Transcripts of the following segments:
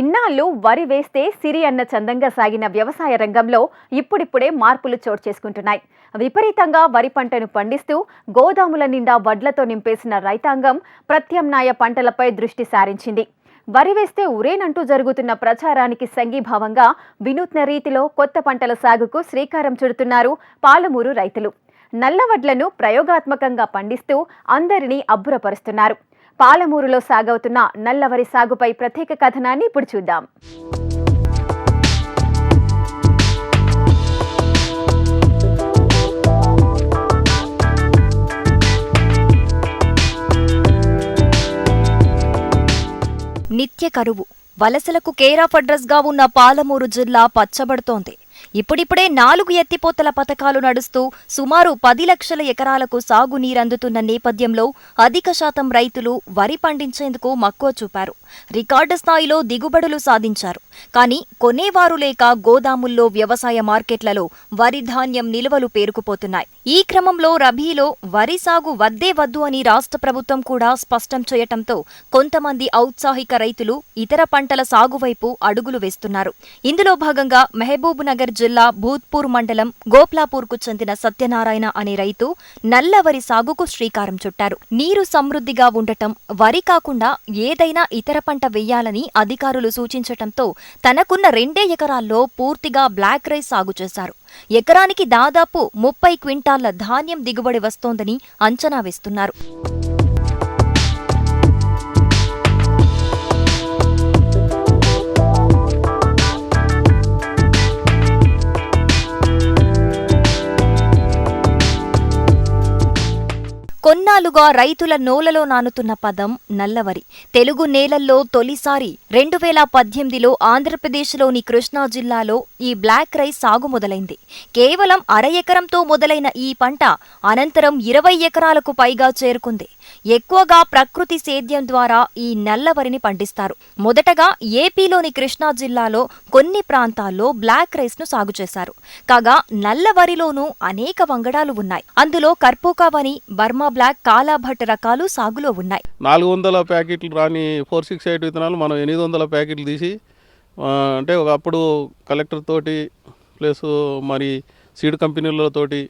ఇన్నాళ్ళు వరి వేస్తే సిరి అన్న చందంగా సాగిన వ్యవసాయ రంగంలో ఇప్పుడిప్పుడే మార్పులు చోటు చేసుకుంటున్నాయి. విపరీతంగా వరి పంటను పండిస్తూ గోదాముల నిండా వడ్లతో నింపేసిన రైతాంగం ప్రత్యామ్నాయ పంటలపై దృష్టి సారించింది. వరి వేస్తే ఉరేనంటూ జరుగుతున్న ప్రచారానికి సంఘీభావంగా వినూత్న రీతిలో కొత్త పంటల సాగుకు శ్రీకారం చుడుతున్నారు పాలమూరు రైతులు. నల్లవడ్లను ప్రయోగాత్మకంగా పండిస్తూ అందరినీ అబ్బురపరుస్తున్నారు. పాలమూరులో సాగవుతున్న నల్లవరి సాగుపై ప్రత్యేక కథనాన్ని ఇప్పుడు చూద్దాం. నిత్య కరువు. వలసలకు కేరాఫ్ అడ్రస్గా ఉన్న పాలమూరు జిల్లా పచ్చబడుతోంది. ఇప్పుడిప్పుడే నాలుగు ఎత్తిపోతల పథకాలు నడుస్తూ సుమారు పది లక్షల ఎకరాలకు సాగునీరందుతున్న నేపథ్యంలో అధిక శాతం రైతులు వరి పండించేందుకు మక్కువ చూపారు. రికార్డు స్థాయిలో దిగుబడులు సాధించారు. కానీ కొనేవారు లేక గోదాముల్లో వ్యవసాయ మార్కెట్లలో వరి ధాన్యం నిల్వలు పేరుకుపోతున్నాయి. ఈ క్రమంలో రబీలో వరి సాగు వద్దే వద్దు అని రాష్ట్ర ప్రభుత్వం కూడా స్పష్టం చేయటంతో కొంతమంది ఔత్సాహిక రైతులు ఇతర పంటల సాగు వైపు అడుగులు వేస్తున్నారు. ఇందులో భాగంగా మహబూబ్ నగర్ జిల్లా భూత్పూర్ మండలం గోప్లాపూర్కు చెందిన సత్యనారాయణ అనే రైతు నల్ల వరి సాగుకు శ్రీకారం చుట్టారు. నీరు సమృద్ధిగా ఉండటం వరి కాకుండా ఏదైనా ఇతర పంట వెయ్యాలని అధికారులు సూచించటంతో తనకున్న రెండే ఎకరాల్లో పూర్తిగా బ్లాక్ రైస్ సాగు చేశారు. ఎకరానికి దాదాపు ముప్పై క్వింటాళ్ళ ధాన్యం దిగుబడి వస్తోందని అంచనా వేస్తున్నారు. కొన్నాళ్ళుగా రైతుల నోలలో నానుతున్న పదం నల్లవరి. తెలుగు నేలల్లో తొలిసారి రెండు వేల పద్దెనిమిదిలో ఆంధ్రప్రదేశ్లోని కృష్ణా జిల్లాలో ఈ బ్లాక్ రైస్ సాగు మొదలైంది. కేవలం అర ఎకరంతో మొదలైన ఈ పంట అనంతరం ఇరవై ఎకరాలకు పైగా చేరుకుంది. ఎక్కువగా ప్రకృతి సేద్యం ద్వారా ఈ నల్లవరిని పండిస్తారు. మొదటగా ఏపీలోని కృష్ణా జిల్లాలో కొన్ని ప్రాంతాల్లో బ్లాక్ రైస్ను సాగు చేశారు. కాగా నల్లవరిలోనూ అనేక వంగడాలు ఉన్నాయి. అందులో కర్పూకావని బర్మా బ్లాక్ కాలాభట్ రకాలు సాగులో ఉన్నాయి. నాలుగు వందల ప్యాకెట్లు రాని ఫోర్ సిక్స్ ఎయిట్ విత్తనాలు మనం ఎనిమిది వందల ప్యాకెట్లు తీసి అంటే ఒకప్పుడు కలెక్టర్ తోటి ప్లస్ మరి సీడ్ కంపెనీలతోటి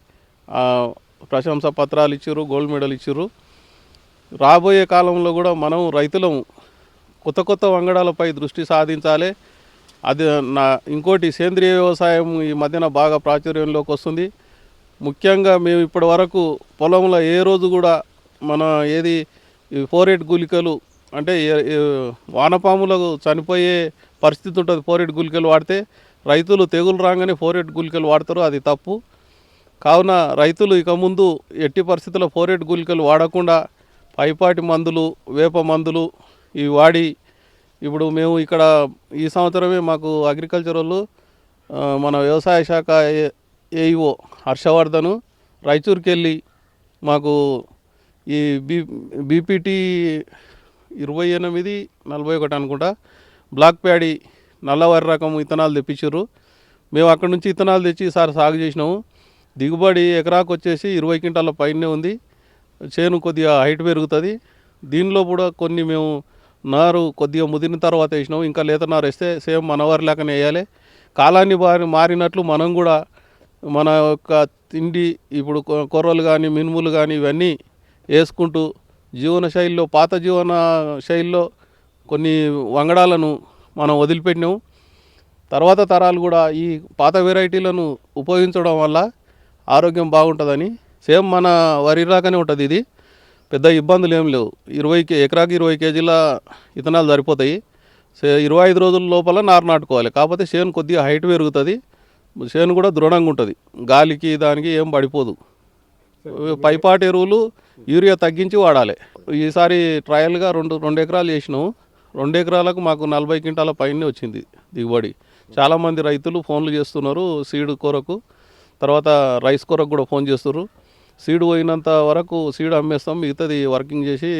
ప్రశంస ప్రశంసా పత్రాలు ఇచ్చారు గోల్డ్ మెడల్ ఇచ్చారు. రాబోయే కాలంలో కూడా మనం రైతులం కొత్త కొత్త వంగడాలపై దృష్టి సాధించాలి. అది నా ఇంకోటి సేంద్రియ వ్యవసాయం ఈ మధ్యన బాగా ప్రాచుర్యంలోకి వస్తుంది. ముఖ్యంగా మేము ఇప్పటి వరకు పొలంలో ఏ రోజు కూడా మన ఏది ఫోరేట్ గులికలు గుళికలు అంటే వానపాములకు చనిపోయే పరిస్థితి ఉంటుంది ఫోరేట్ గులికలు గుళికలు వాడితే. రైతులు తెగులు రాగానే ఫోరేట్ గులికలు గుళికలు వాడతారు అది తప్పు. కావున రైతులు ఇక ముందు ఎట్టి పరిస్థితుల్లో ఫోరేట్ గులికలు గుళికలు వాడకుండా పైపాటి మందులు వేప మందులు ఇవి వాడి ఇప్పుడు మేము ఇక్కడ ఈ సంవత్సరమే మాకు అగ్రికల్చర్ వాళ్ళు మన వ్యవసాయ శాఖ ఏ- ఏఈఓ హర్షవర్ధను రాయచూరుకి వెళ్ళి మాకు ఈ బీ బీపీటీ ఇరవై ఎనిమిది నలభై ఒకటి అనుకుంటా బ్లాక్ ప్యాడీ నల్లవరి రకం ఇత్తనాలు తెప్పించారు మేము అక్కడ నుంచి ఇత్తనాలు తెచ్చి ఈసారి సాగు చేసినాము. దిగుబడి ఎకరాకు వచ్చేసి ఇరవై క్వింటాల పైనే ఉంది. చేను కొద్దిగా హైట్ పెరుగుతుంది. దీనిలో కూడా కొన్ని మేము నారు కొద్దిగా ముదిరిన తర్వాత వేసినాము. ఇంకా లేత నారు వేస్తే సేమ్ మన వారి లేకనే వేయాలి. కాలాన్ని మారి మారినట్లు మనం కూడా మన యొక్క తిండి ఇప్పుడు కొ- కొర్రలు కానీ మినుములు కానీ ఇవన్నీ వేసుకుంటూ జీవన శైలిలో పాత జీవన శైలిలో కొన్ని వంగడాలను మనం వదిలిపెట్టినాము. తర్వాత తరాలు కూడా ఈ పాత వెరైటీలను ఉపయోగించడం వల్ల ఆరోగ్యం బాగుంటుందని సేమ్ మన వరి లాగానే ఉంటుంది ఇది. పెద్ద ఇబ్బందులు ఏం లేవు. ఇరవై కే ఎకరాకి ఇరవై కేజీల విత్తనాలు సరిపోతాయి. సే- ఇరవై ఐదు రోజుల లోపల నారు నాటుకోవాలి. కాకపోతే చేను కొద్దిగా హైట్ పెరుగుతుంది. చేను కూడా దృఢంగా ఉంటుంది. గాలికి దానికి ఏం పడిపోదు. పైపాటి ఎరువులు యూరియా తగ్గించి వాడాలి. ఈసారి ట్రయల్గా రెండు రెండు ఎకరాలు చేసినాము రెండు ఎకరాలకు మాకు నలభై క్వింటాల పైనే వచ్చింది దిగుబడి. చాలామంది రైతులు ఫోన్లు చేస్తున్నారు సీడ్ కొరకు. తర్వాత రైస్ కొరకు కూడా ఫోన్ చేస్తున్నారు సీడ్ పోయినంత వరకు సీడ్ అమ్మేస్తాం మిగతాది వర్కింగ్ చేసి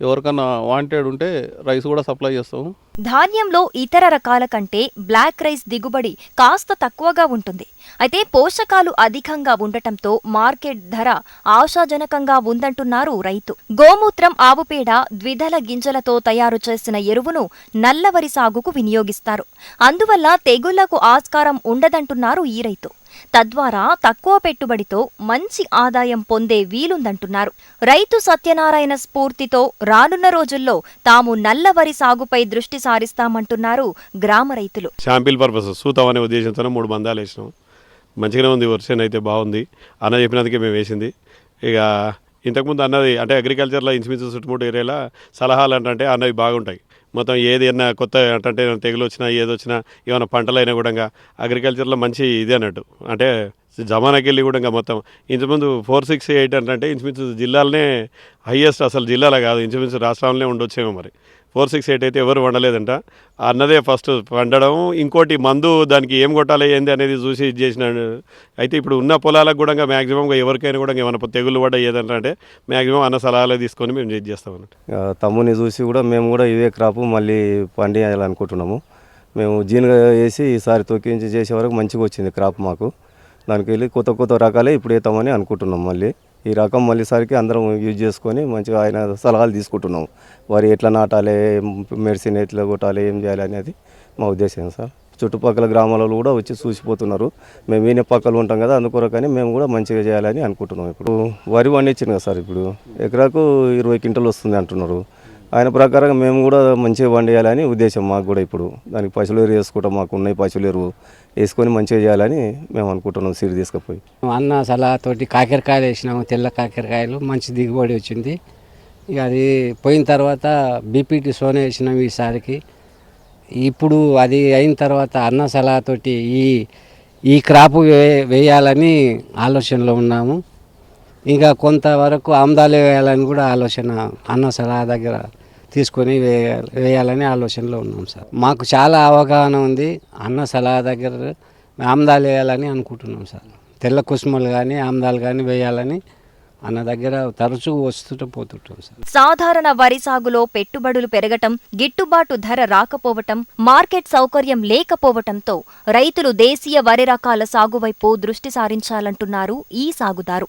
ఎవరికన్నా వాంటెడ్ ఉంటే రైస్ కూడా సప్లై చేస్తాం. ధాన్యంలో ఇతర రకాల కంటే బ్లాక్ రైస్ దిగుబడి కాస్త తక్కువగా ఉంటుంది. అయితే పోషకాలు అధికంగా ఉండటంతో మార్కెట్ ధర ఆశాజనకంగా ఉందంటున్నారు రైతు. గోమూత్రం ఆవుపేడ ద్విదళ గింజలతో తయారు చేసిన ఎరువును నల్లవరి సాగుకు వినియోగిస్తారు. అందువల్ల తెగుళ్ళకు ఆస్కారం ఉండదంటున్నారు ఈ రైతు. తద్వారా తక్కువ పెట్టుబడితో మంచి ఆదాయం పొందే వీలుందంటున్నారు. రైతు సత్యనారాయణ స్ఫూర్తితో రానున్న రోజుల్లో తాము నల్లవరి సాగుపై దృష్టి సారిస్తామంటున్నారు గ్రామ రైతులు. షాంపిల్ పర్పస్ సూతం అనే ఉద్దేశంతో మూడు బంధాలు వేసినాం. మంచిగానే ఉంది వర్షన్ అయితే బాగుంది. అన్న చెప్పినందుకే మేము వేసింది. ఇక ఇంతకుముందు అన్నది అంటే అగ్రికల్చర్లో ఇంచుమించు చుట్టుముట్టు ఏరియాలో సలహాలు అంటే అన్నవి బాగుంటాయి. మొత్తం ఏది అన్నా కొత్త అంటే తెగులు వచ్చినా ఏది వచ్చినా ఏమైనా పంటలైనా కూడా అగ్రికల్చర్లో మంచి ఇది అన్నట్టు. అంటే జమానాకి వెళ్ళి కూడా మొత్తం ఇంచుమించు ఫోర్ సిక్స్ ఎయిట్ అంటే ఇంచుమించు జిల్లాలనే హయ్యెస్ట్ అసలు జిల్లాలో కాదు ఇంచుమించు రాష్ట్రంలోనే ఉండొచ్చేమో మరి. ఫోర్ సిక్స్ ఎయిట్ అయితే ఎవరు వండలేదంట. అన్నదే ఫస్ట్ వండడం. ఇంకోటి మందు దానికి ఏం కొట్టాలి ఏంది అనేది చూసి ఇది చేసిన అయితే ఇప్పుడు ఉన్న పొలాలకు కూడా మ్యాక్సిమం ఎవరికైనా కూడా ఏమైనా తెగులు పడ్డ ఏదంటే అంటే మ్యాక్సిమం అన్న సలహాలు తీసుకొని మేము ఇది చేస్తాం అన్నట్టు. తమ్ముని చూసి కూడా మేము కూడా ఇవే క్రాప్ మళ్ళీ పండియాలనుకుంటున్నాము. మేము జీన్గా వేసి ఈసారి తొక్కించి చేసే వరకు మంచిగా వచ్చింది క్రాప్ మాకు. దానికి వెళ్ళి కొత్త కొత్త రకాలే ఇప్పుడు వేద్దామని అనుకుంటున్నాం మళ్ళీ. ఈ రకం మళ్ళీసారికి అందరం యూజ్ చేసుకొని మంచిగా ఆయన సలహాలు తీసుకుంటున్నాం వరి ఎట్లా నాటాలి మెడిసిన్ ఎట్లా కొట్టాలి ఏం చేయాలి అనేది మా ఉద్దేశం సార్. చుట్టుపక్కల గ్రామాలలో కూడా వచ్చి చూసిపోతున్నారు. మేము ఈయన పక్కన ఉంటాం కదా అందుకొరకని మేము కూడా మంచిగా చేయాలని అనుకుంటున్నాం ఇప్పుడు. వరి పండించింది కదా సార్ ఇప్పుడు. ఎకరాకు ఇరవై క్వింటల్ వస్తుంది అంటున్నారు. ఆయన ప్రకారం మేము కూడా మంచిగా పండియాలని ఉద్దేశం మాకు కూడా ఇప్పుడు. దానికి పశువులు ఎరువు వేసుకుంటాం మాకు ఉన్నాయి పశువులు ఎరువు వేసుకొని మంచిగా చేయాలని మేము అనుకుంటున్నాం సీడ్ తీసుకుపోయి. అన్న సలహాతోటి కాకరకాయలు వేసినాము తెల్ల కాకరకాయలు మంచి దిగుబడి వచ్చింది. ఇక అది పోయిన తర్వాత బీపీటీ సోనా వేసినాం ఈసారికి. ఇప్పుడు అది అయిన తర్వాత అన్న సలహాతోటి ఈ ఈ క్రాప్ వే వేయాలని ఆలోచనలో ఉన్నాము. ఇంకా కొంతవరకు ఆమ్దాలు వేయాలని కూడా ఆలోచన అన్న సలహా దగ్గర తీసుకొని వేయ వేయాలని ఆలోచనలో ఉన్నాం సార్. మాకు చాలా అవగాహన ఉంది. అన్న సలహా దగ్గర ఆమ్దాలు వేయాలని అనుకుంటున్నాం సార్. తెల్ల కుసుమలు కానీ ఆమ్దాలు కానీ వేయాలని అన్న దగ్గర తరచూ వస్తుంటూ పోతుంటాం సార్. సాధారణ వరి సాగులో పెట్టుబడులు పెరగటం గిట్టుబాటు ధర రాకపోవటం మార్కెట్ సౌకర్యం లేకపోవటంతో రైతులు దేశీయ వరి రకాల సాగు వైపు దృష్టి సారించాలంటున్నారు ఈ సాగుదారు.